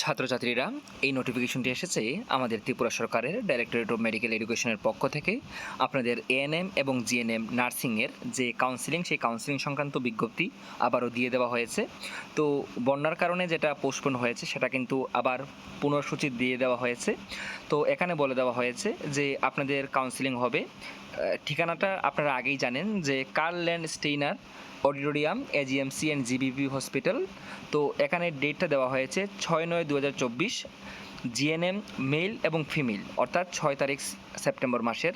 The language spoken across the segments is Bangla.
ছাত্রছাত্রীরা, এই নোটিফিকেশনটি এসেছে আমাদের ত্রিপুরা সরকারের ডাইরেক্টরেট অফ মেডিকেল এডুকেশনের পক্ষ থেকে। আপনাদের এএনএম এবং জিএনএম নার্সিংয়ের যে কাউন্সিলিং সেই কাউন্সিলিং সংক্রান্ত বিজ্ঞপ্তি আবারও দিয়ে দেওয়া হয়েছে। তো বন্যার কারণে যেটা পোস্টপোন হয়েছে, সেটা কিন্তু আবার পুনঃসূচি দিয়ে দেওয়া হয়েছে। তো এখানে বলে দেওয়া হয়েছে যে আপনাদের কাউন্সিলিং হবে ঠিকানাটা আপনারা আগেই জানেন যে Karl Landsteiner auditorium AGMC and GBP hospital তো এখানে ডেটটা দেওয়া হয়েছে ছয় নয় দু হাজার চব্বিশ। জিএনএম মেল এবং ফিমেল, অর্থাৎ ছয় তারিখ সেপ্টেম্বর মাসের।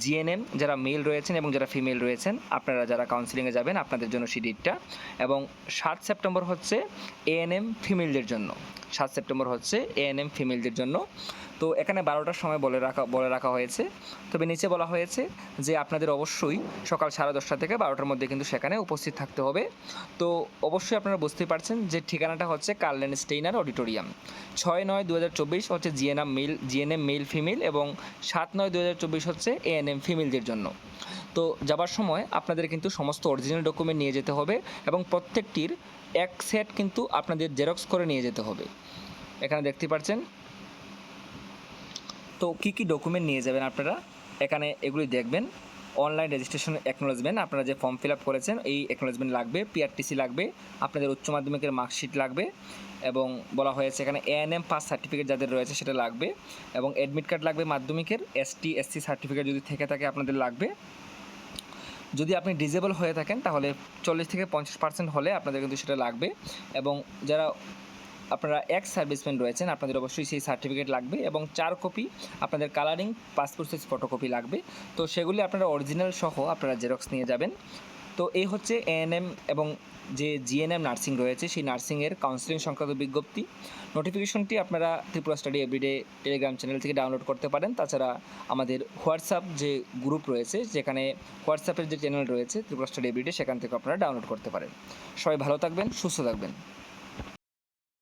জিএনএম যারা মেল রয়েছেন এবং যারা ফিমেল রয়েছেন, আপনারা যারা কাউন্সিলিংয়ে যাবেন, আপনাদের জন্য সেই ডেটটা এবং সাত সেপ্টেম্বর হচ্ছে এএনএম ফিমেলদের জন্য। সাত সেপ্টেম্বর হচ্ছে এএনএম ফিমেলদের জন্য। তো এখানে বারোটার সময় বলে রাখা বলে রাখা হয়েছে। তবে নিচে বলা হয়েছে যে আপনাদের অবশ্যই সকাল সাড়ে দশটা থেকে বারোটার মধ্যে কিন্তু সেখানে উপস্থিত থাকতে হবে। তো অবশ্যই আপনারা বুঝতেই পারছেন যে ঠিকানাটা হচ্ছে কার্লেন স্টেইনার অডিটোরিয়াম। ছয় নয় দু হচ্ছে GNM male GNM male female এবং সাত নয় দু চব্বিশ হচ্ছে এএনএম ফিমেলদের জন্য। তো যাবার সময় আপনাদের কিন্তু সমস্ত অরিজিনাল ডকুমেন্ট নিয়ে যেতে হবে এবং প্রত্যেকটির এক সেট কিন্তু আপনাদের জেরক্স করে নিয়ে যেতে হবে। এখানে দেখতে পাচ্ছেন। তো কী কী ডকুমেন্ট নিয়ে যাবেন আপনারা? এখানে এগুলি দেখবেন। অনলাইন রেজিস্ট্রেশন অ্যাকনোলেজমেন্ট আপনারা যে ফর্ম ফিল আপ করেছেন, এই অ্যাকনোলেজমেন্ট লাগবে পিআরটিসি লাগবে, আপনাদের উচ্চ মাধ্যমিকের মার্কশিট লাগবে, এবং বলা হয়েছে এখানে এএনএম পাস সার্টিফিকেট যাদের রয়েছে সেটা লাগবে, এবং অ্যাডমিট কার্ড লাগবে মাধ্যমিকের এসটি এসসি সার্টিফিকেট যদি থেকে থাকে আপনাদের লাগবে। যদি আপনি ডিজেবল হয়ে থাকেন, তাহলে চল্লিশ থেকে পঞ্চাশ পার্সেন্ট হলে আপনাদের কিন্তু সেটা লাগবে, এবং যারা আপনারা এক্স সার্ভিসম্যান রয়েছেন, আপনাদের অবশ্যই সেই সার্টিফিকেট লাগবে এবং চার কপি আপনাদের কালারিং, পাসপোর্ট সাইজ, ফটোকপি লাগবে। তো সেগুলি আপনারা অরিজিনাল সহ আপনারা জেরক্স নিয়ে যাবেন। তো এই হচ্ছে এএনএম এবং যে জিএনএম নার্সিং রয়েছে, সেই নার্সিংয়ের কাউন্সিলিং সংক্রান্ত বিজ্ঞপ্তি। নোটিফিকেশনটি আপনারা Tripura study everyday Telegram channel থেকে ডাউনলোড করতে পারেন। তাছাড়া আমাদের হোয়াটসঅ্যাপ যে গ্রুপ রয়েছে, যেখানে হোয়াটসঅ্যাপের যে চ্যানেল রয়েছে, ত্রিপুরা স্টাডি এভরিডে সেখান থেকে আপনারা ডাউনলোড করতে পারেন। সবাই ভালো থাকবেন, সুস্থ থাকবেন।